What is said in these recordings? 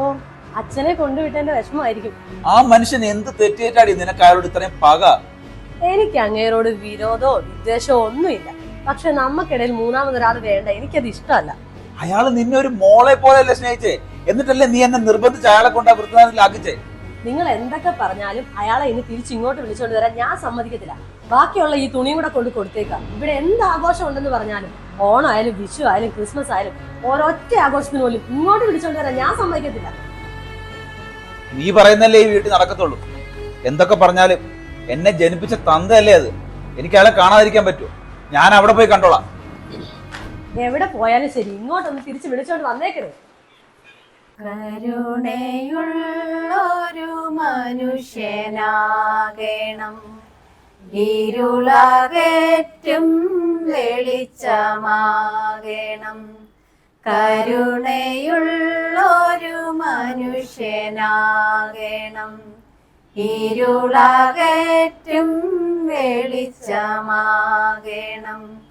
ഓ അച്ഛനെ കൊണ്ടുവിട്ടതിന്റെ വിഷമമായിരിക്കും. ആ മനുഷ്യൻ എന്ത് തെറ്റേറ്റാടി നിനക്ക് അയാളോട് ഇത്രയും പക? എനിക്ക് അങ്ങേരോട് വിരോധമോ വിദ്വേഷമോ ഒന്നുമില്ല. പക്ഷെ നമുക്കിടയിൽ മൂന്നാമതൊരാൾ വേണ്ട എനിക്കത് ഇഷ്ടമല്ല. അയാൾ നിന്നെ ഒരു മോളെ പോലെയല്ലേ സ്നേഹിച്ചേ? എന്നിട്ടല്ലേ നീ എന്നെ നിർബന്ധിച്ച് അയാളെ കൊണ്ട് ആ നിങ്ങൾ എന്തൊക്കെ പറഞ്ഞാലും അയാളെ ഇനി തിരിച്ചു ഇങ്ങോട്ട് വിളിച്ചോണ്ട് വരാൻ ഞാൻ സമ്മതിക്കത്തില്ല. ബാക്കിയുള്ള ഈ തുണിയും കൂടെ കൊണ്ട് കൊടുത്തേക്കാം. ഇവിടെ എന്ത് ആഘോഷം ഉണ്ടെന്ന് പറഞ്ഞാലും ഓണം ആയാലും വിഷു ആയാലും ക്രിസ്മസ് ആയാലും ഓരോറ്റ ആഘോഷത്തിന് പോലും ഇങ്ങോട്ട് വിളിച്ചോണ്ട് വരാൻ ഞാൻ സമ്മതിക്കത്തില്ല. നീ പറയുന്നല്ലേ ഈ വീട്ടിൽ നടക്കത്തുള്ളൂ? എന്തൊക്കെ പറഞ്ഞാലും എന്നെ ജനിപ്പിച്ച തന്തയല്ലേ അത്. എനിക്ക് അയാളെ കാണാതിരിക്കാൻ പറ്റുമോ? ഞാൻ അവിടെ പോയി കണ്ടോളാം. എവിടെ പോയാലും ശരി ഇങ്ങോട്ടൊന്ന് തിരിച്ച് വിളിച്ചോണ്ട് വന്നേക്കരുത് കരുണയുള്ളൊരു മനുഷ്യനാകണം. ഇരുളകറ്റും വെളിച്ചമാകണം. കരുണയുള്ളൊരു മനുഷ്യനാകണം. ഇരുളകറ്റും വെളിച്ചമാകണം.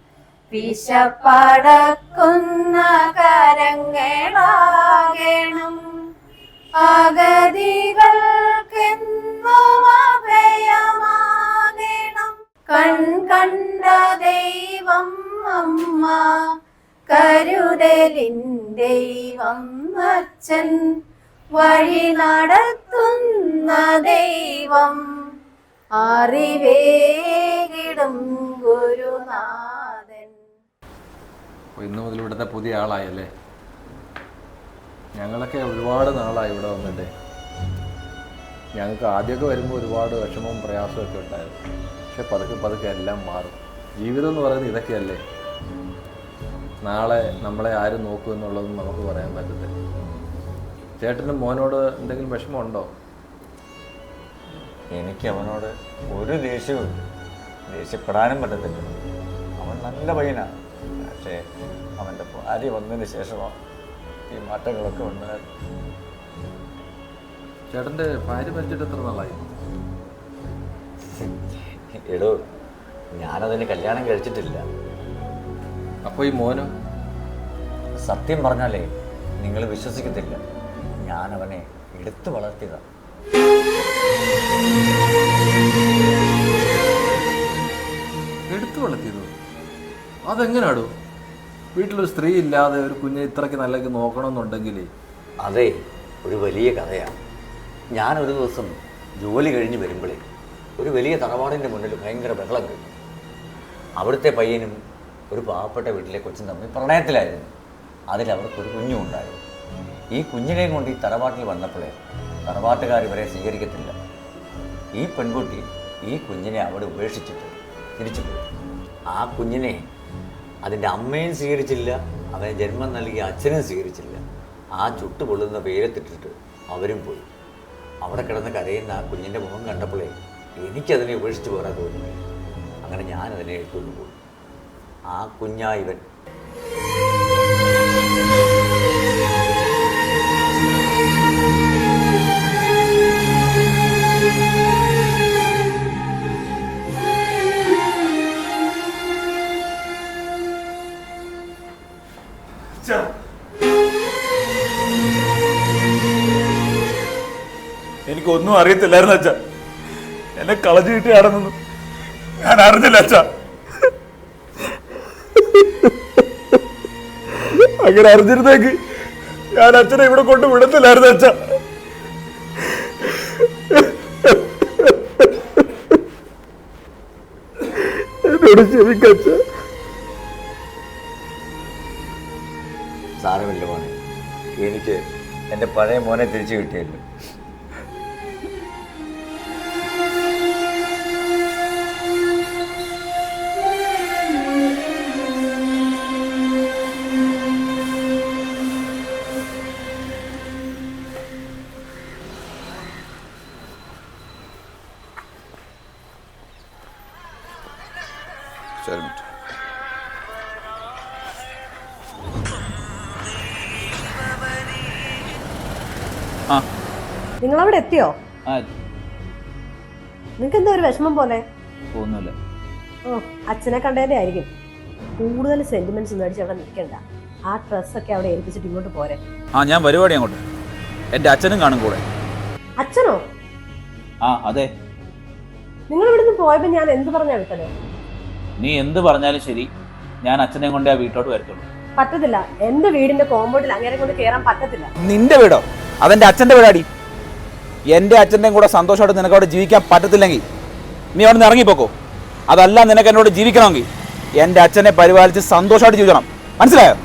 വിശപ്പടക്കുന്ന കരങ്ങളാകണം. അഗതികൾക്കെന്നും കൺകണ്ട ദൈവം അമ്മ കരുതലിൻ ദൈവം അച്ഛൻ വഴി നടത്തുന്ന ദൈവം അറിവേകിടും ഗുരുനാഥൻ. ഇന്ന് മുതൽ ഇവിടുത്തെ പുതിയ ആളായല്ലേ? ഞങ്ങളൊക്കെ ഒരുപാട് നാളായി ഇവിടെ വന്നിട്ടേ. ഞങ്ങൾക്ക് ആദ്യമൊക്കെ വരുമ്പോൾ ഒരുപാട് വിഷമവും പ്രയാസവും ഒക്കെ ഉണ്ടായിരുന്നു. പക്ഷെ പതുക്കെ പതുക്കെ എല്ലാം മാറും. ജീവിതം എന്ന് പറയുന്നത് ഇതൊക്കെയല്ലേ? നാളെ നമ്മളെ ആര് നോക്കും എന്നുള്ളതും നമുക്ക് പറയാൻ പറ്റത്തില്ല. ചേട്ടന് മോനോട് എന്തെങ്കിലും വിഷമമുണ്ടോ? എനിക്ക് അവനോട് ഒരു ദേഷ്യവും. ദേഷ്യപ്പെടാനും പറ്റത്തില്ല. അവൻ നല്ല പയ്യനാണ് പക്ഷേ അവന്റെ ഭാര്യ വന്നതിന് ശേഷമാണ് ഈ മാറ്റങ്ങളൊക്കെ ഉണ്ടായത് ചേട്ടന്റെ ഭാര്യ മരിച്ചിട്ട് എത്ര നാളായി? എടോ ഞാനതിന് കല്യാണം കഴിച്ചിട്ടില്ല. അപ്പോൾ ഈ മോനോ? സത്യം പറഞ്ഞാലേ നിങ്ങൾ വിശ്വസിക്കത്തില്ല. ഞാൻ അവനെ എടുത്തു വളർത്തിയതാണ് എടുത്തു വളർത്തിയതോ? അതെങ്ങനാടോ? വീട്ടിലൊരു സ്ത്രീ ഇല്ലാതെ ഒരു കുഞ്ഞെ ഇത്രയ്ക്ക് നല്ലക്ക് നോക്കണമെന്നുണ്ടെങ്കിൽ അതെ ഒരു വലിയ കഥയാണ് ഞാനൊരു ദിവസം ജോലി കഴിഞ്ഞ് വരുമ്പോഴേ ഒരു വലിയ തറവാടിന്റെ മുന്നിൽ ഭയങ്കര ബഹളം കഴിഞ്ഞു. അവിടുത്തെ പയ്യനും ഒരു പാവപ്പെട്ട വീട്ടിലെ കൊച്ചും തമ്മിൽ പ്രണയത്തിലായിരുന്നു. കുഞ്ഞും ഉണ്ടായിരുന്നു. ഈ കുഞ്ഞിനെയും കൊണ്ട് ഈ തറവാട്ടിൽ വന്നപ്പോഴേ തറവാട്ടുകാർ ഇവരെ സ്വീകരിക്കത്തില്ല. ഈ പെൺകുട്ടി ഈ കുഞ്ഞിനെ അവിടെ ഉപേക്ഷിച്ചിട്ട് തിരിച്ചു പോയി. ആ കുഞ്ഞിനെ അതിന്റെ അമ്മയും സ്വീകരിച്ചില്ല അവന് ജന്മം നൽകിയ അച്ഛനും സ്വീകരിച്ചില്ല. ആ ചുട്ടുപൊള്ളുന്ന പേരെത്തിട്ടിട്ട് അവരും പോയി. അവിടെ കിടന്ന് കരയുന്ന ആ കുഞ്ഞിന്റെ മുഖം കണ്ടപ്പോഴേ എനിക്കതിനെ ഉപേക്ഷിച്ച് പോരാൻ തോന്നി അങ്ങനെ ഞാൻ അതിനെ എടുത്തുകൊണ്ട് പോയി ആ കുഞ്ഞാ ഇവൻ എനിക്കൊന്നും അറിയത്തില്ലായിരുന്നു അച്ഛ. എന്നെ കളഞ്ഞു ആടന്നു ഞാൻ അറിഞ്ഞില്ല അച്ഛ. അങ്ങനെ അറിഞ്ഞിരുന്നേക്ക് ഞാൻ അച്ഛനെ ഇവിടെ കൊണ്ട് വിടത്തില്ലായിരുന്നു അച്ഛ. എന്നോട് ക്ഷമിക്കച്ച സാരമില്ല മോനെ. എനിക്ക് എന്റെ പഴയ മോനെ തിരിച്ചു കിട്ടിയല്ലോ. മിസ്റ്റർ. ആ. നിങ്ങൾ അവിടെ എത്തിയോ നിങ്ങൾക്ക് എന്താ ഒരു വിഷമം പോലെ? തോന്നുന്നില്ല ഓ അച്ഛനെ കണ്ടതന്നെ ആയിരിക്കും. കൂടുതൽ സെന്റിമെന്റ്സ് മേടിച്ച് അവിടെ നിൽക്കണ്ട. ആ ഡ്രസ് ഒക്കെ അവിടെ ഏൽപ്പിച്ചിട്ട് ഇങ്ങോട്ട് പോരെ. ആ ഞാൻ പരിപാടി അങ്ങോട്ട്. എന്റെ അച്ഛനും കാണും കൂടെ. അച്ഛനോ? ആ അതെ. നിങ്ങൾ ഇവിടുന്ന് പോയപ്പോ ഞാൻ എന്ത് പറഞ്ഞാ വിട്ടത്? നീ എന്ത് പറഞ്ഞാലും ശരി. ഞാൻ അച്ഛനെ കൊണ്ടേ ആ വീട്ടോട്ട് വരത്തുള്ളൂ. പറ്റത്തില്ല. എന്റെ വീടിന്റെ കോമ്പൗണ്ടിൽ അങ്ങനെ കൊണ്ട് കയറാൻ പറ്റത്തില്ല. നിന്റെ വീടോ? അതെന്റെ അച്ഛന്റെ വീടാടി. എന്റെ അച്ഛന്റെയും കൂടെ സന്തോഷമായിട്ട് നിനക്ക് അവിടെ ജീവിക്കാൻ പറ്റത്തില്ലെങ്കിൽ നീ അവിടെ നിന്ന് ഇറങ്ങിപ്പോക്കോ? അതല്ല നിനക്ക് എന്നോട് ജീവിക്കണമെങ്കിൽ എന്റെ അച്ഛനെ പരിപാലിച്ച് സന്തോഷമായിട്ട് ജീവിക്കണം. മനസ്സിലായോ?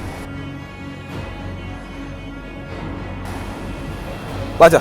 വാച്ചാ